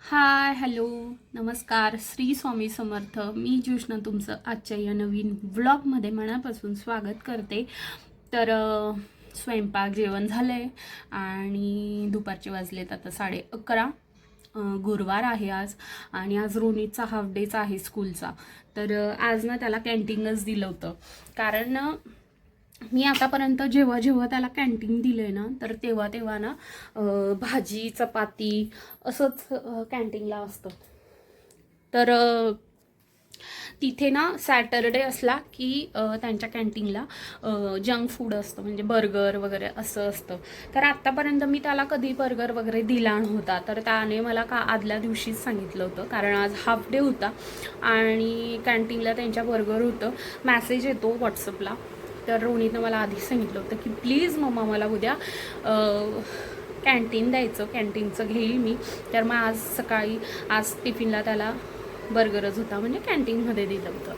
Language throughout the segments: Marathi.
Hi hello. नमस्कार. श्री स्वामी समर्थ. मी ज्योष्णा तुमचं आजच्या या नवीन व्लॉगमध्ये मनापासून स्वागत करते. तर स्वयंपाक जेवण झालं आहे आणि दुपारचे वाजलेत आता साडे अकरा. गुरुवार आहे आज आणि आज रोनीचा हाफ डेचा आहे स्कूलचा. तर आज ना त्याला कॅन्टीनच दिलं होतं. कारण मी आतापर्यंत जेव्हा जेव्हा त्याला कॅन्टीन दिलं आहे ना तर तेव्हा तेव्हा ना भाजी चपाती असंच कॅन्टीनला असतं. तर तिथे ना सॅटरडे असला की त्यांच्या कॅन्टीनला जंक फूड असतं. म्हणजे बर्गर वगैरे असं असतं. तर आत्तापर्यंत मी त्याला कधी बर्गर वगैरे दिला नव्हता. तर त्याने मला का आदल्या दिवशीच सांगितलं होतं. कारण आज हाफ डे होता आणि कॅन्टीनला त्यांच्या बर्गर होतं. मॅसेज येतो व्हॉट्सअपला तर रोनीनं मला आधीच सांगितलं होतं की प्लीज मम्मा मला उद्या कॅन्टीन द्यायचं कॅन्टीनचं घेईल मी. तर मग आज सकाळी आज टिफिनला त्याला बर्गरच होता म्हणजे कॅन्टीनमध्ये दिलं होतं.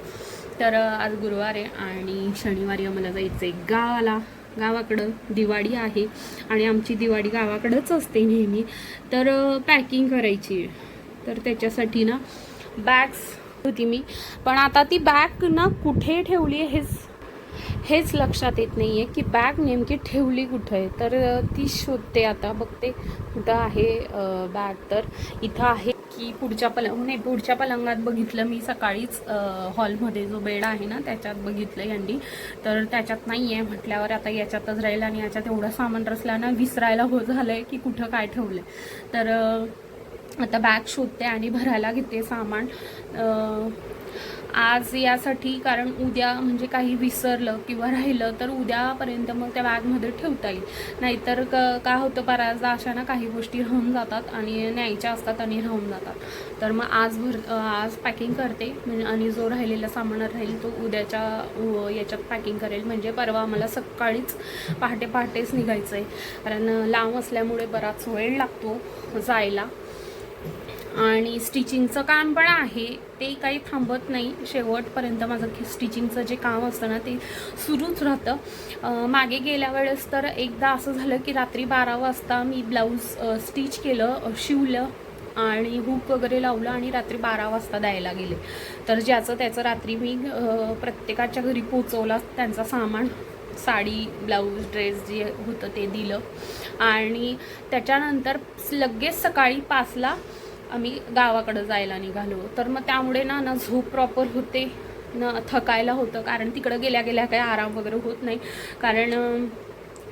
तर आज गुरुवार आहे आणि शनिवारी आम्हाला जायचं आहे गावाला. गावाकडं दिवाळी आहे आणि आमची दिवाळी गावाकडंच असते नेहमी. तर पॅकिंग करायची आहे. तर त्याच्यासाठी ना बॅग्स होती मी. पण आता ती बॅग ना कुठे ठेवली आहे हेच हेच लक्षात येत नाही आहे की बॅग नेमकी ठेवली कुठं आहे. तर ती शोधते आता बघते कुठं आहे बॅग. तर इथं आहे की पुढच्या पलंग नाही पुढच्या पलंगात बघितलं मी सकाळीच हॉलमध्ये जो बेड आहे ना त्याच्यात बघितलं यांनी. तर त्याच्यात नाही आहे म्हटल्यावर आता याच्यातच राहील आणि याच्यात एवढं सामान रचला ना विसरायला हो झालं आहे की कुठं काय ठेवलं तर आता बॅग शोधते आणि भरायला घेते सामान. आज यासाठी कारण उद्या म्हणजे काही विसरलं किंवा राहिलं तर उद्यापर्यंत मग त्या बॅगमध्ये ठेवता येईल. नाहीतर क का होतं बऱ्याचदा अशा ना काही गोष्टी राहून जातात आणि न्यायच्या असतात आणि राहून जातात. तर मग आज भर आज पॅकिंग करते. म्हणजे आणि जो राहिलेला सामान राहील तो उद्याच्या याच्यात पॅकिंग करेल. म्हणजे परवा आम्हाला सकाळीच पहाटे पहाटेच निघायचं आहे कारण लांब असल्यामुळे बराच वेळ लागतो जायला. आणि स्टिचिंगचं काम पण आहे ते काही थांबत नाही. शेवटपर्यंत माझं स्टिचिंगचं जे काम असतं ना ते सुरूच राहतं. मागे गेल्या वेळेस तर एकदा असं झालं की रात्री बारा वाजता मी ब्लाऊज स्टिच केलं शिवलं आणि हुक वगैरे लावलं आणि रात्री बारा वाजता द्यायला गेले. तर ज्याचं त्याचं रात्री मी प्रत्येकाच्या घरी पोचवला त्यांचा सामान साडी ब्लाऊज ड्रेस जे होतं ते दिलं. आणि त्याच्यानंतर लगेच सकाळी पाचला आम्ही गावाकडं जायला निघालो. तर मग त्यामुळे ना ना झोप प्रॉपर होते ना थकायला होतं. कारण तिकडं गेल्या गेल्या काही आराम वगैरे होत नाही. कारण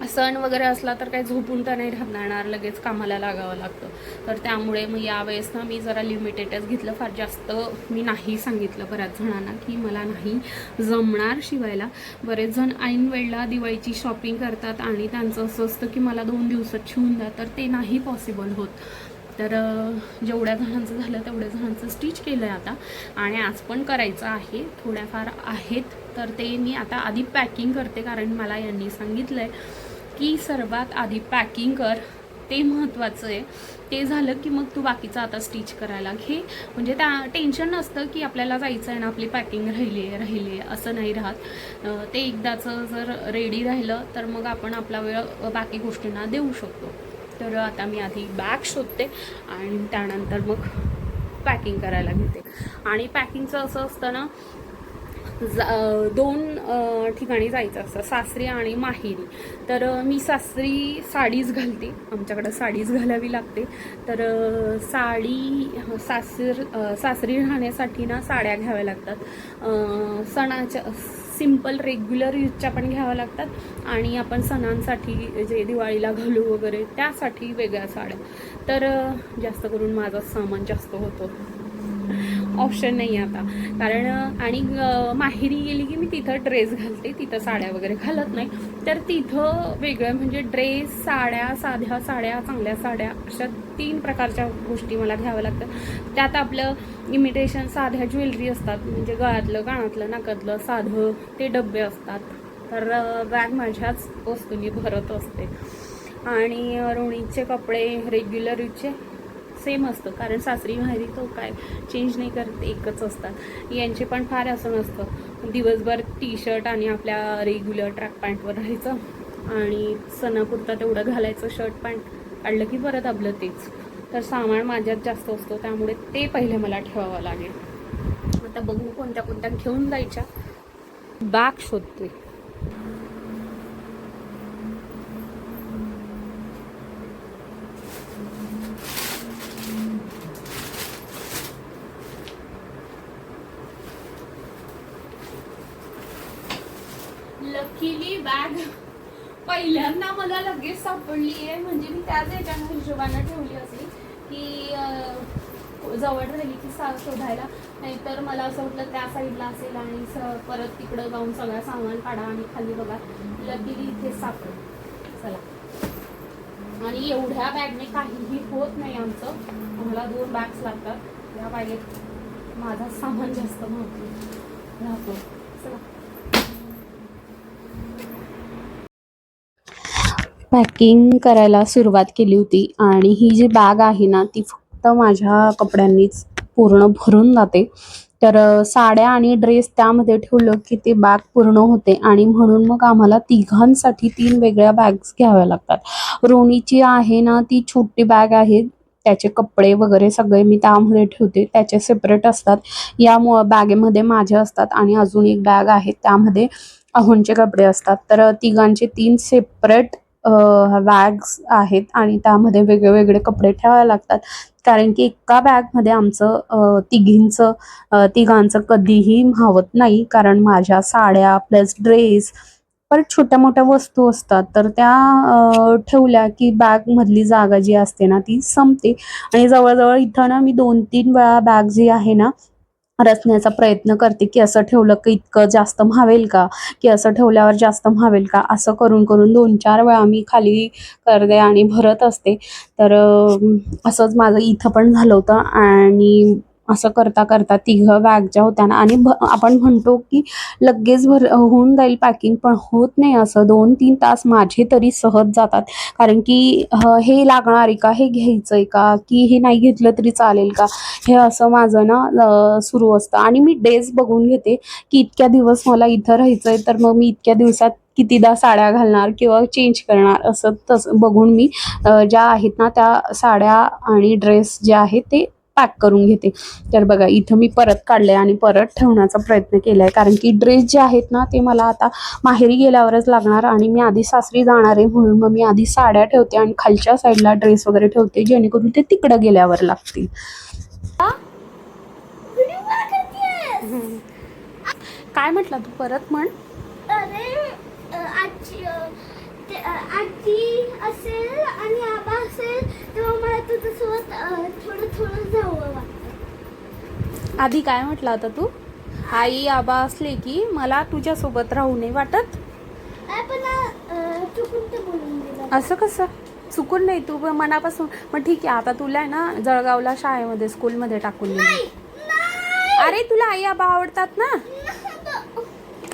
सण वगैरे असला तर काही झोपून तर नाही राहणार. लगेच कामाला लागावं लागतं. तर त्यामुळे मग यावेळेस ना मी जरा लिमिटेडच घेतलं. फार जास्त मी नाही सांगितलं बऱ्याच जणांना की मला नाही जमणार शिवायला. बरेच जण ऐन वेळेला दिवाळीची शॉपिंग करतात आणि त्यांचं असं असतं की मला दोन दिवसात शिवून द्या. तर ते नाही पॉसिबल होत. तर जेवढ्या जणांचं झालं तेवढ्या जणांचं स्टिच केलं आहे आता. आणि आज पण करायचं आहे. थोड्याफार आहेत. तर ते मी आता आधी पॅकिंग करते कारण मला यांनी सांगितलं आहे की सर्वात आधी पॅकिंग कर. ते महत्त्वाचं आहे. ते झालं की मग तू बाकीचं आता स्टिच करायला घे. म्हणजे त्या टेन्शन नसतं की आपल्याला जायचं आहे ना आपली पॅकिंग राहिली आहे राहिली आहे असं नाही राहत. ते एकदाचं जर रेडी राहिलं तर मग आपण आपला वेळ बाकी गोष्टींना देऊ शकतो. तर आता मी आधी बॅग शोधते आणि त्यानंतर मग पॅकिंग करायला घेते. आणि पॅकिंगचं असं असतं ना जा दोन ठिकाणी जायचं असतं सासरी आणि माहेरी. तर मी सासरी साडीच घालते आमच्याकडं साडीच घालावी लागते. तर साडी सासर सासरी राहण्यासाठी ना साड्या घ्याव्या लागतात. सणाच्या सिंपल रेग्युलर यूजच्या पण घ्याव्या लागतात. आणि आपण सणांसाठी जे दिवाळीला घालू वगैरे त्यासाठी वेगळ्या साड्या. तर जास्त करून माझा सामान जास्त होतो. ऑप्शन नाही आता. कारण आणि माहेरी गेली की मी तिथं ड्रेस घालते तिथं साड्या वगैरे घालत नाही. तर तिथं वेगळं म्हणजे ड्रेस साड्या साध्या साड्या चांगल्या साड्या अशा तीन प्रकारच्या गोष्टी मला घ्याव्या लागतात. त्यात आपलं इमिटेशन साध्या ज्वेलरी असतात म्हणजे गळ्यातलं कानातलं नाकातलं साधं ते डबे असतात. तर बॅग माझ्याच वस्तूंनी भरत असते. आणि अं, रोणीचे कपडे रेग्युलर यूजचे सेम असतं. कारण सासरी माहेरी तो काय चेंज नाही करत एकच असतात. यांचे पण फार असं नसतं. दिवसभर टी शर्ट आणि आपल्या रेग्युलर ट्रॅक पॅन्टवर राहायचं आणि सणापुरता तेवढं घालायचं शर्ट पॅन्ट काढलं की परत आपलं तेच. तर सामान माझ्यात जास्त असतो त्यामुळे ते पहिले मला ठेवावं लागेल. आता बघू कोणत्या कोणत्या घेऊन जायच्या. बॅग शोधते लकीली बॅग पहिल्यांदा मला लगेच सापडली आहे. म्हणजे मी त्याच याच्यानं हिशोबानं ठेवली असली की जवळ राहिली की सा शोधायला. नाहीतर मला असं वाटलं त्या साईडला असेल आणि स परत तिकडं जाऊन सगळं सामान काढा आणि खाली बघा. लकीली इथे सापड चला. आणि एवढ्या बॅगने काहीही होत नाही आमचं. आम्हाला दोन बॅग्स लागतात. या बॅगेत माझा सामान जास्त महत्त्व राहतो. चला. पॅकिंग करायला सुरुवात केली होती. आणि ही जी बॅग आहे ना ती फक्त माझ्या कपड्यांनीच पूर्ण भरून जाते. तर साड्या आणि ड्रेस त्यामध्ये ठेवलं की ते बॅग पूर्ण होते. आणि म्हणून मग आम्हाला तिघांसाठी तीन वेगळ्या बॅग्स घ्याव्या लागतात. रोणीची आहे ना ती छोटी बॅग आहे. त्याचे कपडे वगैरे सगळे मी त्यामध्ये ठेवते. त्याचे सेपरेट असतात. या बॅगेमध्ये माझे असतात. आणि अजून एक बॅग आहे त्यामध्ये अहोंचे कपडे असतात. तर तिघांचे तीन सेपरेट बॅग्स आहेत आणि त्यामध्ये वेगळे वेगळे कपडे ठेवावे लागतात. कारण की एका बॅगमध्ये आमचं तिघींचं तिघांचं कधीही मावत नाही. कारण माझ्या साड्या प्लस ड्रेस परत छोट्या मोठ्या वस्तू असतात. तर त्या ठेवल्या की बॅगमधली जागा जी असते ना ती संपते. आणि जवळजवळ इथं ना मी दोन तीन वेळा बॅग जी आहे ना रचण्याचा प्रयत्न करते की असं ठेवलं की इतकं जास्त म्हावेल का? की असं ठेवल्यावर जास्त म्हावेल का? असं करून करून दोन चार वेळा मी खाली करते आणि भरत असते. तर असंच माझं इथं पण झालं होतं आणि असं करता करता तिघं बॅग ज्या होत्या ना आणि भ आपण म्हणतो की लगेच भर होऊन जाईल पॅकिंग पण होत नाही असं. दोन तीन तास माझे तरी सहज जातात. कारण की हे लागणार आहे का? हे घ्यायचं आहे का? की हे नाही घेतलं तरी चालेल का? हे असं माझं ना सुरू असतं. आणि मी डेज बघून घेते की इतक्या दिवस मला इथं राहायचं आहे तर मग मी इतक्या दिवसात कितीदा साड्या घालणार किंवा चेंज करणार असं तसं बघून मी ज्या आहेत ना त्या साड्या आणि ड्रेस जे आहेत ते पॅक करून घेते. तर बघा इथं मी परत काढले आणि परत ठेवण्याचा प्रयत्न केला आहे कारण की ड्रेस जे आहेत ना ते मला आता माहेरी गेल्यावरच लागणार आणि मी आधी सासरी जाणार आहे म्हणून मग मी आधी साड्या ठेवते आणि खालच्या साईडला ड्रेस वगैरे ठेवते जेणेकरून ते तिकडं गेल्यावर लागतील. काय म्हटलं तू? परत म्हण. अरे आजी असेल आणि आबा असेल तेव्हा मला तुझं अ, थोडं थोडं जावं वाटतं आधी काय म्हटलं होता तू? आई आबा असले की मला तुझ्यासोबत राहू नाही वाटत? असं कसं? चुकून नाही तू मनापासून मग ठीक आहे आता तुला आहे ना जळगावला शाळेमध्ये स्कूलमध्ये टाकून दिलं. अरे तुला आई आबा आवडतात ना?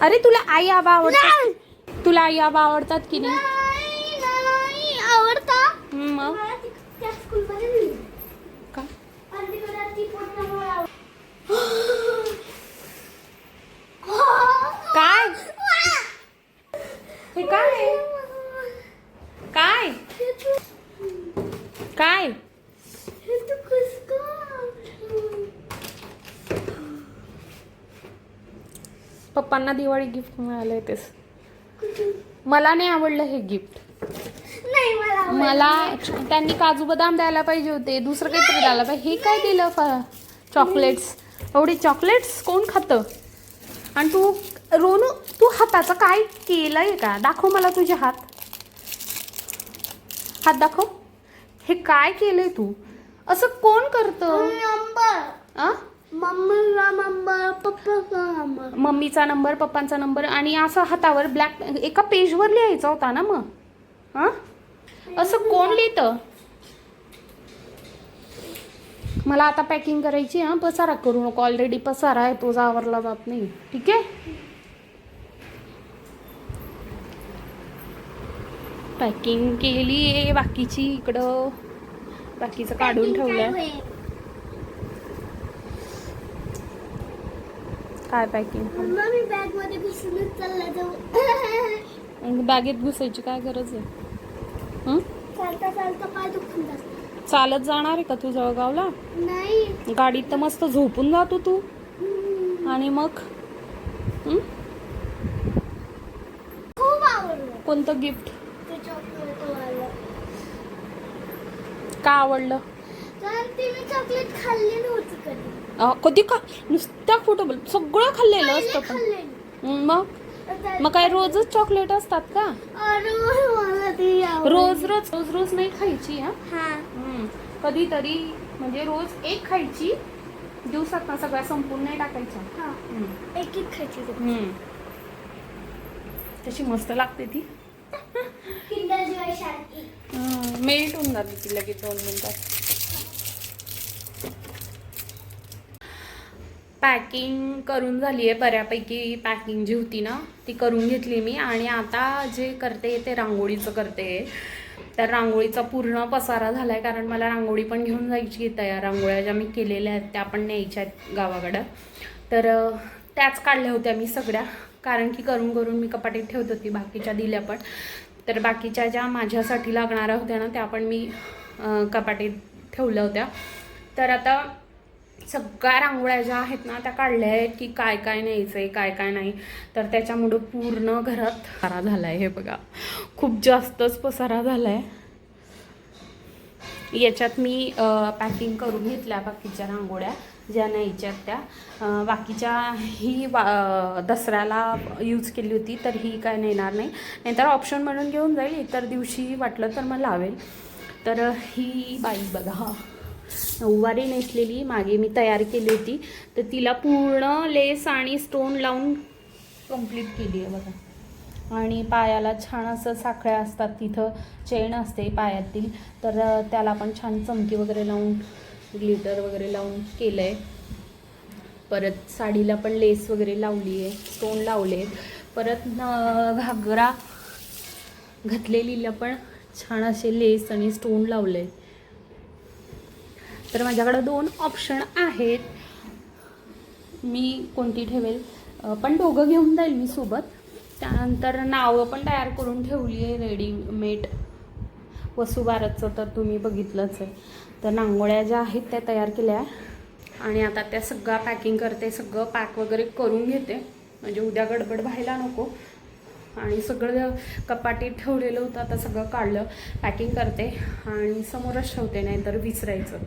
अरे तुला आई आबा आवडतात? तुला आई आबा आवडतात की नाही नाही आवडता हम्म, मग मला ती- त्या स्कूलमध्ये दिली का आणि तिकडे ती पूर्ण मला काय हे काय आहे? काय काय हे तू कसं काय? पप्पांना दिवाळी गिफ्ट मिळालंय तेच. मला नाही आवडलं हे गिफ्ट मला त्यांनी काजू बदाम द्यायला पाहिजे होते दुसरं काहीतरी द्यायला पाहिजे. हे काय दिलं चॉकलेट्स एवढी चॉकलेट्स कोण खातं? आणि तू रोनू तू हाताचं काय केलंय का? दाखव मला तुझे हात. हात दाखव. हे काय केलंय तू? असं कोण करतं? मम्मीचा नंबर पप्पांचा नंबर आणि असं हातावर ब्लॅक एका पेजवर लिहायचा होता ना मग? हां? असं कोण लिहितं? मला आता पॅकिंग करायची हां. पसारा करू नको. ऑलरेडी पसारा आहे तो आवरला जात नाही. ठीक आहे? पॅकिंग केली आहे बाकीची इकडं. बाकीचं काढून ठेवलं काय पॅकिंग मम्मा मी बॅगमध्ये घुसूनच चालला जाऊ बॅगेत घुसायची काय गरज आहे? चालता चालता पाय दुखून जातात. चालत जाणार आहे का तू जळगावला? नाही. गाडीत तर मस्त झोपून जातो तू. आणि मग? हं? खूप आवडलं. कोणतं गिफ्ट ते चॉकलेट वाला. का आवडलं? तर ती मी चॉकलेट खाल्ली अं, कधी का? नुसत्या फोटो बोल सगळं खाल्लेलं असतं पण. मग? मग काय रोजच चॉकलेट असतात का. रोज रोज रोज रोज नाही खायची हा. कधीतरी म्हणजे रोज एक खायची दिवसात ना सगळ्या संपूर्ण नाही टाकायच्या. हा. एक एक खायची ती. तशी मस्त लागते ती. किंडर जॉय सारखी मेल्ट होऊन जाते ती लगेच दोन मिनिटात. पॅकिंग करून झाली आहे. बऱ्यापैकी पॅकिंग जी होती ना ती करून घेतली मी. आणि आता जे करते ते रांगोळीचं करते तर रांगोळीचा पूर्ण पसारा झाला आहे कारण मला रांगोळी पण घेऊन जायची तयार रांगोळ्या ज्या मी केलेल्या आहेत त्या पण न्यायच्या आहेत गावाकडं. तर त्याच काढल्या होत्या मी सगळ्या. कारण की करून करून मी कपाटीत ठेवत होती. बाकीच्या दिल्या पण. तर बाकीच्या ज्या माझ्यासाठी लागणाऱ्या होत्या ना त्या पण मी कपाटीत ठेवल्या होत्या. तर आता सगळ्या रांगोळ्या ज्या आहेत ना त्या काढल्या आहेत की काय काय न्यायचं आहे काय काय नाही. तर त्याच्यामुळं पूर्ण घरात पसारा झाला आहे हे बघा. खूप जास्तच पसारा झाला आहे याच्यात मी पॅकिंग करून घेतल्या बाकीच्या रांगोळ्या ज्या न्यायच्यात त्या. बाकीच्या ही वा दसऱ्याला यूज केली होती तर ही काय नेणार नाही. नाहीतर ऑप्शन म्हणून घेऊन जाईल इतर दिवशी वाटलं तर मग लावेल. तर ही बाई बघा. नऊवारी नेसलेली मागे मी तयार केली होती. तर तिला पूर्ण लेस आणि स्टोन लावून कंप्लीट केली आहे बघा. आणि पायाला छान असं साखळ्या असतात तिथं चेन असते पायातील. तर त्याला पण छान चमकी वगैरे लावून ग्लिटर वगैरे लावून केलं आहे परत साडीला पण लेस वगैरे लावली आहे स्टोन लावले परत न घागरा घातलेलीला पण छान असे लेस आणि स्टोन लावले तर माझ्याकडं दोन ऑप्शन आहेत. मी कोणती ठेवेल? पण दोघं घेऊन जाईल मी सोबत. त्यानंतर नावं पण तयार करून ठेवली आहे रेडीमेड वसुबारचं तर तुम्ही बघितलंच आहे. तर नांगोळ्या ज्या आहेत त्या तयार केल्या. आणि आता त्या सगळं पॅकिंग करते सगळं पॅक वगैरे करून घेते. म्हणजे उद्या गडबड व्हायला नको. आणि सगळं कपाटीत ठेवलेलं होतं आता सगळं काढलं पॅकिंग करते. आणि समोरच ठेवते नाहीतर विसरायचं.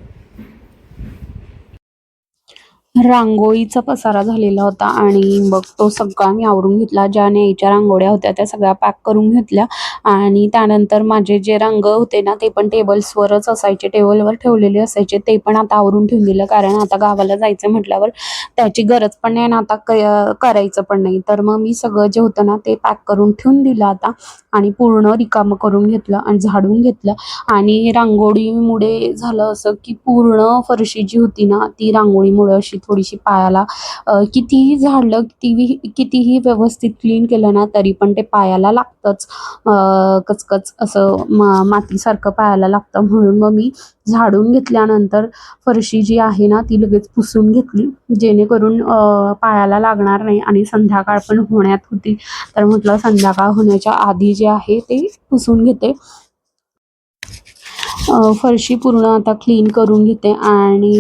रांगोळीचा पसारा झालेला होता आणि मग तो सगळा मी आवरून घेतला. ज्या न्यायच्या रांगोळ्या होत्या त्या सगळ्या पॅक करून घेतल्या. आणि त्यानंतर माझे जे रंग होते ना ते पण टेबल्सवरच असायचे. टेबलवर ठेवलेले असायचे. ते पण आता आवरून ठेवून दिलं. कारण आता गावाला जायचं म्हटल्यावर त्याची गरज पण नाही आणि आता क- करायचं पण नाही. तर मग मी सगळं जे होतं ना ते पॅक करून ठेवून दिलं आता. आणि पूर्ण रिकामं करून घेतलं आणि झाडून घेतलं. आणि रांगोळीमुळे झालं असं की पूर्ण फरशी जी होती ना ती रांगोळीमुळे अशी थोडीशी पायाला कितीही झाडलं कितीही कितीही व्यवस्थित क्लीन केलं ना तरी पण ते पायाला लागतंच. कचकच असं मा मातीसारखं पायाला लागतं. म्हणून मग मी झाडून घेतल्यानंतर फरशी जी आहे ना ती लगेच पुसून घेतली. जेणेकरून पायाला लागणार नाही आणि संध्याकाळ पण होण्यात होती. तर म्हटलं संध्याकाळ होण्याच्या आधी जे आहे ते पुसून घेते. फरशी पूर्ण आता क्लीन करून घेते आणि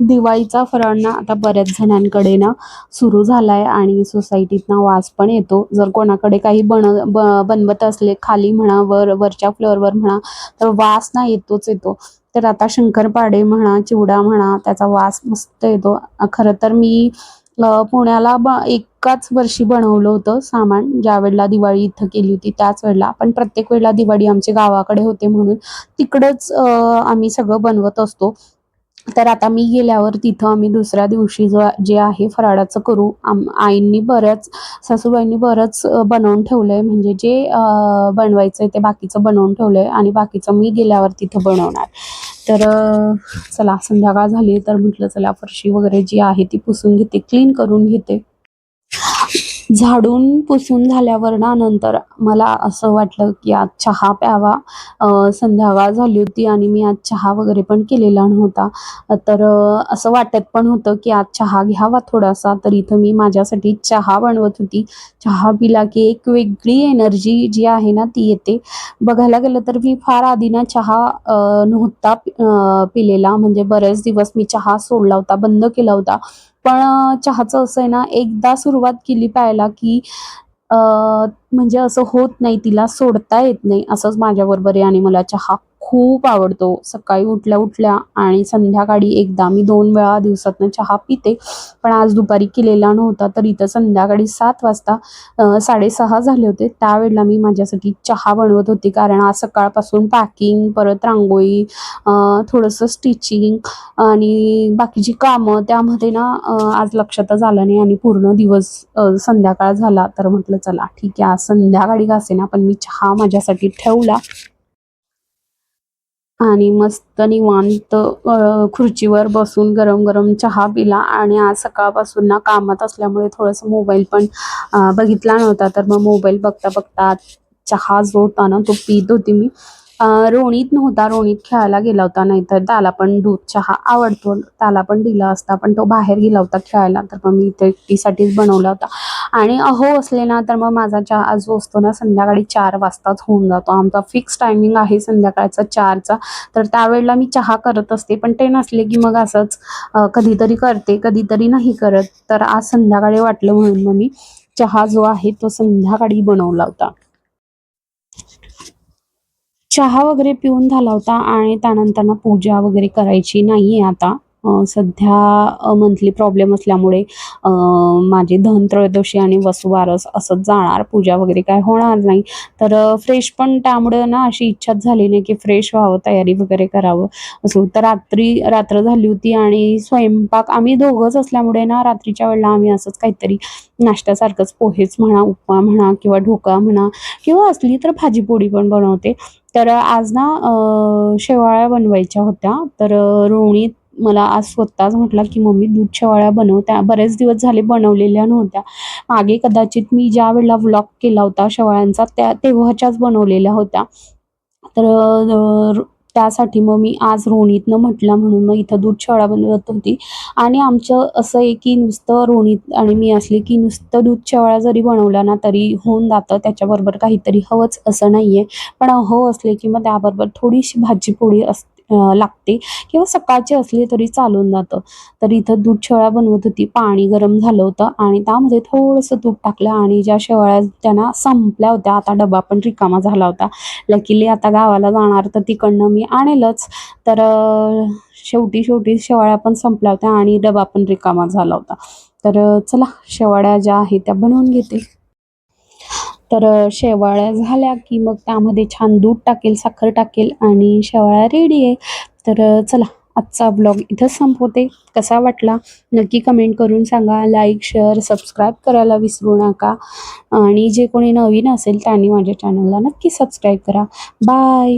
दिवाळीचा फराळ ना आता बऱ्याच जणांकडे ना सुरू झाला आहे आणि सोसायटीतनं वास पण येतो. जर कोणाकडे काही बन ब बनवत असले खाली म्हणा वर वरच्या फ्लोअरवर म्हणा तर वास ना येतोच येतो. तर आता शंकरपाडे म्हणा चिवडा म्हणा त्याचा वास मस्त येतो. खरं तर मी पुण्याला ब एकाच वर्षी बनवलं होतं सामान. ज्या वेळेला दिवाळी इथं केली होती त्याच वेळेला. पण प्रत्येक वेळेला दिवाळी आमच्या गावाकडे होते म्हणून तिकडंच आम्ही सगळं बनवत असतो. तर आता मी गेल्यावर तिथं आम्ही दुसऱ्या दिवशी जो जे आहे फराळाचं करू. आम आईंनी बरंच सासूबाईंनी बरंच बनवून ठेवलं आहे म्हणजे जे बनवायचं आहे ते बाकीचं बनवून ठेवलं आहे आणि बाकीचं मी गेल्यावर तिथं बनवणार. तर चला संध्याकाळ झाली. तर म्हटलं चला फरशी वगैरे जी आहे ती पुसून घेते क्लीन करून घेते. झाडून पुसून झाल्यावर ना नंतर मला असं वाटलं की आज चहा प्यावा. संध्याकाळ झाली होती आणि मी आज चहा वगैरे पण केलेला नव्हता. तर असं वाटत पण होतं की आज चहा घ्यावा थोडासा. तर इथं मी माझ्यासाठी चहा बनवत होती. चहा पिला की एक वेगळी एनर्जी जी आहे ना ती येते. बघायला गेलं तर मी फार आधी ना चहा नव्हता पिलेला. म्हणजे बरेच दिवस मी चहा सोडला होता बंद केला होता. पण चहाचं असं आहे ना एकदा सुरुवात केली प्यायला की म्हणजे असं होत नाही तिला सोडता येत नाही असंच माझ्याबरोबर आहे आणि मला चहा. खूप आवडतो. सकाळी उठल्या उठल्या आणि संध्याकाळी एकदा मी दोन वेळा दिवसातनं चहा पिते. पण आज दुपारी केलेला नव्हता तर इथं संध्याकाळी सात वाजता साडेसहा झाले होते. त्यावेळेला मी माझ्यासाठी चहा बनवत होते. कारण आज सकाळपासून पॅकिंग परत रांगोळी थोडंसं स्टिचिंग आणि बाकीची कामं त्यामध्ये ना आज लक्षातच आलं नाही आणि पूर्ण दिवस संध्याकाळ झाला. तर म्हटलं चला ठीक आहे. आज संध्याकाळी का पण मी चहा माझ्यासाठी ठेवला. आणि मस्त निवांत खुर्चीवर बसून गरम गरम चहा पिला. आणि आज सकाळपासून ना कामात असल्यामुळे थोडंसं मोबाईल पण बघितला नव्हता. तर मग मोबाईल बघता बघता चहा जो होता ना तो पित होती मी. रोणीत नव्हता. रोणीत खेळायला गेला होता नाहीतर त्याला पण दूध चहा आवडतो. त्याला पण दिला असता पण तो बाहेर गेला होता खेळायला. तर मग मी इथे एकटीसाठीच बनवला होता. आणि अहो असले ना तर मग माझा चहा जो असतो ना संध्याकाळी चार वाजताच होऊन जातो. आमचा फिक्स टायमिंग आहे संध्याकाळचा चारचा. तर त्यावेळेला मी चहा करत असते पण ते नसले की मग असंच कधीतरी करते कधीतरी नाही करत. तर आज संध्याकाळी वाटलं म्हणून मग मी चहा जो आहे तो संध्याकाळी बनवला होता. चहा वगैरे पिऊन झाला होता आणि त्यानंतर ना पूजा वगैरे करायची नाही आहे आता. सध्या मंथली प्रॉब्लेम असल्यामुळे माझे धन त्रयोदशी आणि वसुवारस असंच जाणार. पूजा वगैरे काय होणार नाही. तर फ्रेश पण त्यामुळं ना अशी इच्छाच झाली नाही की फ्रेश व्हावं तयारी वगैरे करावं. असं तर रात्री रात्र झाली होती आणि स्वयंपाक आम्ही दोघंच असल्यामुळे ना रात्रीच्या वेळेला आम्ही असंच काहीतरी नाश्त्यासारखंच पोहेच म्हणा उपमा म्हणा किंवा ढोका म्हणा किंवा असली तर भाजीपोळी पण बनवते. तर आज ना शेवाळ्या बनवायच्या होत्या. तर रोणीत मला आज स्वतःच म्हटला की मम्मी दूध शेवाळ्या बनवत्या. बरेच दिवस झाले बनवलेल्या नव्हत्या. मागे कदाचित मी ज्या वेळेला व्लॉग केला होता शेवाळ्यांचा त्या तेव्हाच्याच बनवलेल्या होत्या. तर त्यासाठी मग मी आज रोणीतनं म्हटलं म्हणून मग इथं दूध शेवळ्या बनवत होती. आणि आमचं असं आहे की नुसतं रोणीत आणि मी असले की नुसतं दूध शेवळ्या जरी बनवल्या ना तरी होऊन जातं. त्याच्याबरोबर काहीतरी हवंच असं नाही आहे पण हो असले की मग त्याबरोबर थोडीशी भाजी पोळी अस लागते. किंवा सकाळची असली तरी चालून जातं. तर इथं दूध शेवळ्या बनवत होती. पाणी गरम झालं होतं आणि त्यामध्ये थोडंसं तूप टाकलं आणि ज्या शेवाळ्या त्यांना संपल्या होत्या आता डबा पण रिकामा झाला होता. लकीली आता गावाला जाणार तर तिकडनं मी आणेलच. तर शेवटी शेवटी शेवाळ्या पण संपल्या होत्या आणि डबा पण रिकामा झाला होता. तर चला शेवाळ्या ज्या आहेत त्या बनवून घेते. तर शेवाळ्या झाल्या की मग त्यामध्ये छान दूध टाकेल साखर टाकेल आणि शेवाळ्या रेडी आहे. तर चला आजचा ब्लॉग इथंच संपवते. कसा वाटला नक्की कमेंट करून सांगा. लाईक शेअर सबस्क्राईब करायला विसरू नका. आणि जे कोणी नवीन असेल त्यांनी माझ्या चॅनलला नक्की सबस्क्राईब करा. बाय